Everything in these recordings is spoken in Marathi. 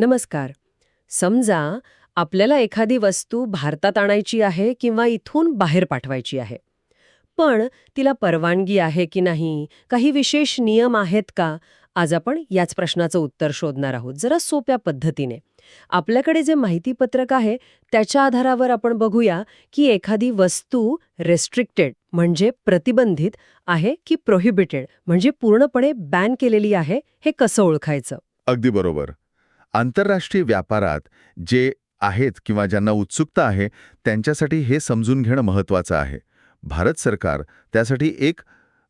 नमस्कार. समजा आपल्याला एखादी वस्तू भारतात आणायची आहे किंवा इथून बाहेर पाठवायची आहे. पण तिला परवानगी आहे की नाही काही विशेष नियम आहेत का? आज आपण याच प्रश्नाचं उत्तर शोधणार आहोत जरा सोप्या पद्धतीने. आपल्याकडे जे माहितीपत्रक आहे त्याच्या आधारावर आपण बघूया की एखादी वस्तू रेस्ट्रिक्टेड म्हणजे प्रतिबंधित आहे की प्रोहिबिटेड म्हणजे पूर्णपणे बॅन केलेली आहे हे कसं ओळखायचं? अगदी बरोबर. आंतरराष्ट्रीय व्यापारात जे आहेत किंवा ज्यांना उत्सुकता आहे त्यांच्यासाठी हे समजून घेणं महत्त्वाचं आहे. भारत सरकार त्यासाठी एक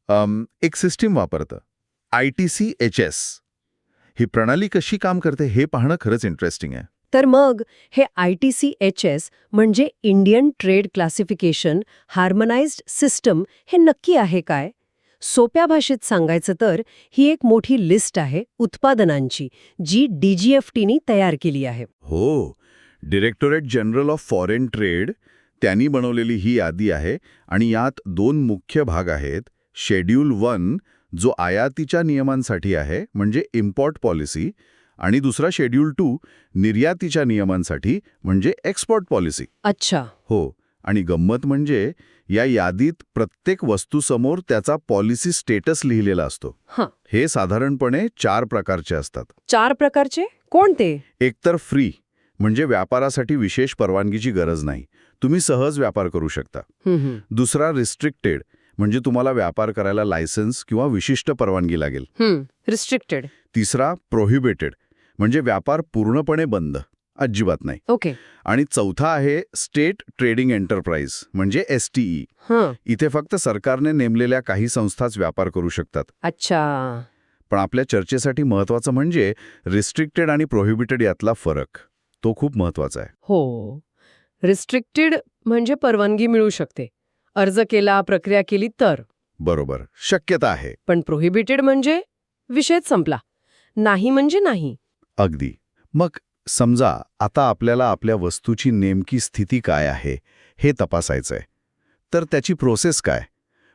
अम, एक सिस्टीम वापरतं. I T C H S ही प्रणाली कशी काम करते हे पाहणं खरंच इंटरेस्टिंग आहे. तर मग हे I T C H S म्हणजे Indian trade classification harmonised system हे नक्की आहे काय? सोप्या भाषेत सांगायचं तर ही एक मोठी लिस्ट आहे उत्पादनांची जी डीजीएफटीनी तयार केली आहे. हो directorate general of foreign trade त्यांनी बनवलेली ही यादी आहे आणि यात दोन मुख्य भाग आहेत. शेड्यूल वन जो आयातीच्या नियमांसाठी आहे म्हणजे इम्पॉर्ट पॉलिसी आणि दुसरा शेड्यूल टू निर्यातीच्या नियमांसाठी म्हणजे एक्सपोर्ट पॉलिसी अच्छा. हो आणि गंमत म्हणजे या यादीत प्रत्येक वस्तूसमोर त्याचा पॉलिसी स्टेटस लिहिलेला असतो. हां. साधारणपणे चार प्रकारचे असतात. चार प्रकारचे? कोणते? एकतर फ्री म्हणजे व्यापारासाठी विशेष परवानगीची गरज नाही. तुम्ही सहज व्यापार करू शकता. दुसरा रिस्ट्रिक्टेड म्हणजे तुम्हाला व्यापार करायला लायसन्स किंवा विशिष्ट परवानगी लागेल. रिस्ट्रिक्टेड तिसरा प्रोहिबिटेड म्हणजे व्यापार पूर्णपणे बंद. अजिबात नाही. ओके. आणि चौथा आहे स्टेट ट्रेडिंग एंटरप्राइज म्हणजे एस हां. इथे फक्त सरकारने नेमलेल्या काही संस्थाच व्यापार करू शकतात. अच्छा. पण आपल्या चर्चेसाठी महत्वाचं म्हणजे रिस्ट्रिक्टेड आणि प्रोहिबिटेड यातला फरक. तो खूप महत्त्वाचा आहे. हो. रिस्ट्रिक्टेड म्हणजे परवानगी मिळू शकते. अर्ज केला प्रक्रिया केली तर. बरोबर. शक्यता आहे. पण प्रोहिबिटेड म्हणजे विषयच संपला. नाही म्हणजे नाही. अगदी. मग समजा आता आपल्याला आपल्या वस्तूची नेमकी स्थिती काय आहे हे तपासायचंय. तर त्याची प्रोसेस काय?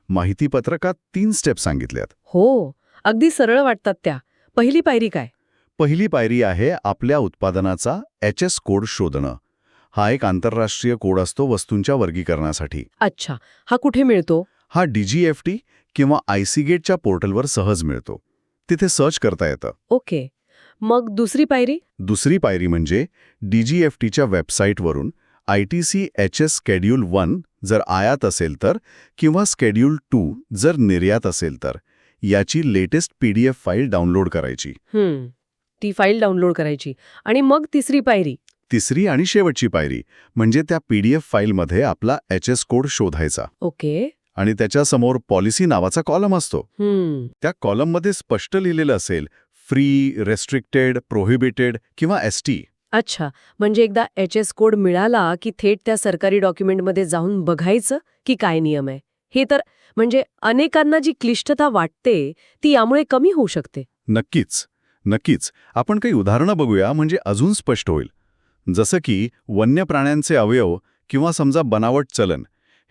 माहितीपत्रकात तीन स्टेप सांगितल्यात. हो अगदी सरळ वाटतात त्या. पहिली पायरी काय? पहिली पायरी आहे आपल्या उत्पादनाचा एच एस कोड शोधणं. हा एक आंतरराष्ट्रीय कोड असतो वस्तूंच्या वर्गीकरणासाठी. अच्छा हा कुठे मिळतो? हा डीजीएफटी किंवा आयसीगेटच्या पोर्टलवर सहज मिळतो. तिथे सर्च करता येतं. ओके. मग दुसरी पायरी? दुसरी पायरी म्हणजे डीजीएफटीच्या वेबसाईटवरून I T C H S schedule one जर आयात असेल तर किंवा स्केड्यूल टू जर निर्यात असेल तर याची latest P D F file download करायची. ती फाईल डाउनलोड करायची. आणि मग तिसरी पायरी? तिसरी आणि शेवटची पायरी म्हणजे त्या पी डी एफ फाईलमध्ये आपला एच एस कोड शोधायचा. ओके. आणि त्याच्यासमोर पॉलिसी नावाचा कॉलम असतो. त्या कॉलममध्ये स्पष्ट लिहिलेलं असेल फ्री रेस्ट्रिक्टेड प्रोहिबिटेड किंवा एस टी अच्छा म्हणजे एकदा एच एस कोड मिळाला की थेट त्या सरकारी डॉक्युमेंटमध्ये जाऊन बघायचं की काय नियम आहे? हे तर म्हणजे अनेकांना जी क्लिष्टता वाटते ती यामुळे कमी होऊ शकते. नक्कीच नक्कीच. आपण काही उदाहरणं बघूया म्हणजे अजून स्पष्ट होईल. जसं की वन्य प्राण्यांचे अवयव किंवा समजा बनावट चलन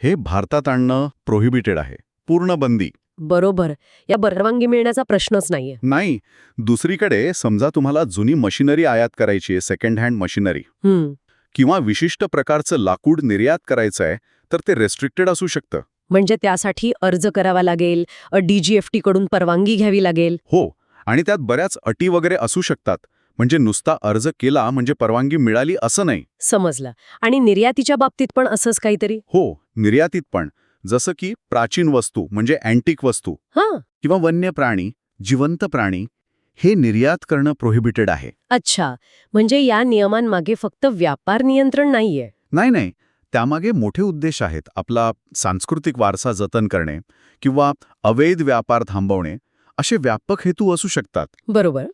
हे भारतात आणणं प्रोहिबिटेड आहे पूर्ण बंदी. बरोबर. या परवानगी मिळण्याचा प्रश्नच नाहीये. नाही. दुसरीकडे समजा तुम्हाला जुनी मशिनरी आयात करायची आहे सेकंड हँड मशिनरी. हम्म. किंवा विशिष्ट प्रकारचं लाकूड निर्यात करायचं आहे तर ते रेस्ट्रिक्टेड असू शकतं. म्हणजे त्यासाठी अर्ज करावा लागेल डीजीएफटी कडून परवानगी घ्यावी लागेल. हो. आणि त्यात बऱ्याच अटी वगैरे असू शकतात. म्हणजे नुसता अर्ज केला म्हणजे परवानगी मिळाली असं नाही. समजलं. आणि निर्यातीच्या बाबतीत पण असंच काहीतरी? हो. निर्यातीत पण. जसं की प्राचीन वस्तू म्हणजे अँटिक वस्तू हां. किंवा वन्य प्राणी जिवंत प्राणी हे निर्यात करणं प्रोहिबिटेड आहे. अच्छा. म्हणजे या नियमांमागे फक्त व्यापार नियंत्रण नाहीये. नाही नाही. त्यामागे मोठे उद्देश आहेत. आपला सांस्कृतिक वारसा जतन करणे किंवा अवैध व्यापार थांबवणे असे व्यापक हेतू असू शकतात. बरोबर.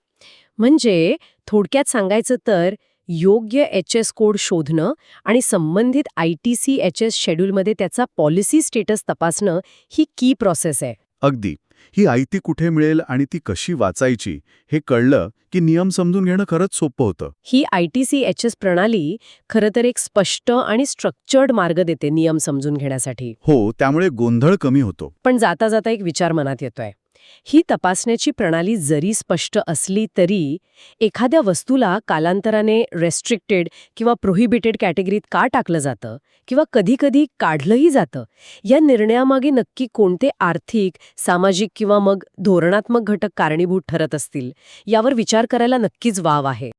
म्हणजे थोडक्यात सांगायचं तर योग्य एच एस कोड शोधणं आणि संबंधित I T C H S शेड्यूलमध्ये त्याचा पॉलिसी स्टेटस तपासणं ही की प्रोसेस आहे. अगदी. ही आयती कुठे मिळेल आणि ती कशी वाचायची हे कळलं की नियम समजून घेणं खरंच सोपं होतं. ही I T C H S प्रणाली खरं तर एक स्पष्ट आणि स्ट्रक्चर्ड मार्ग देते नियम समजून घेण्यासाठी. हो त्यामुळे गोंधळ कमी होतो. पण जाता जाता एक विचार मनात येतोय. ही तपासण्याची प्रणाली जरी स्पष्ट असली तरी एखाद्या वस्तूला कालांतराने रेस्ट्रिक्टेड किंवा प्रोहिबिटेड कॅटेगरीत का टाकलं जातं किंवा कधीकधी काढलंही जातं या निर्णयामागे नक्की कोणते आर्थिक सामाजिक किंवा मग धोरणात्मक घटक कारणीभूत ठरत असतील यावर विचार करायला नक्कीच वाव आहे.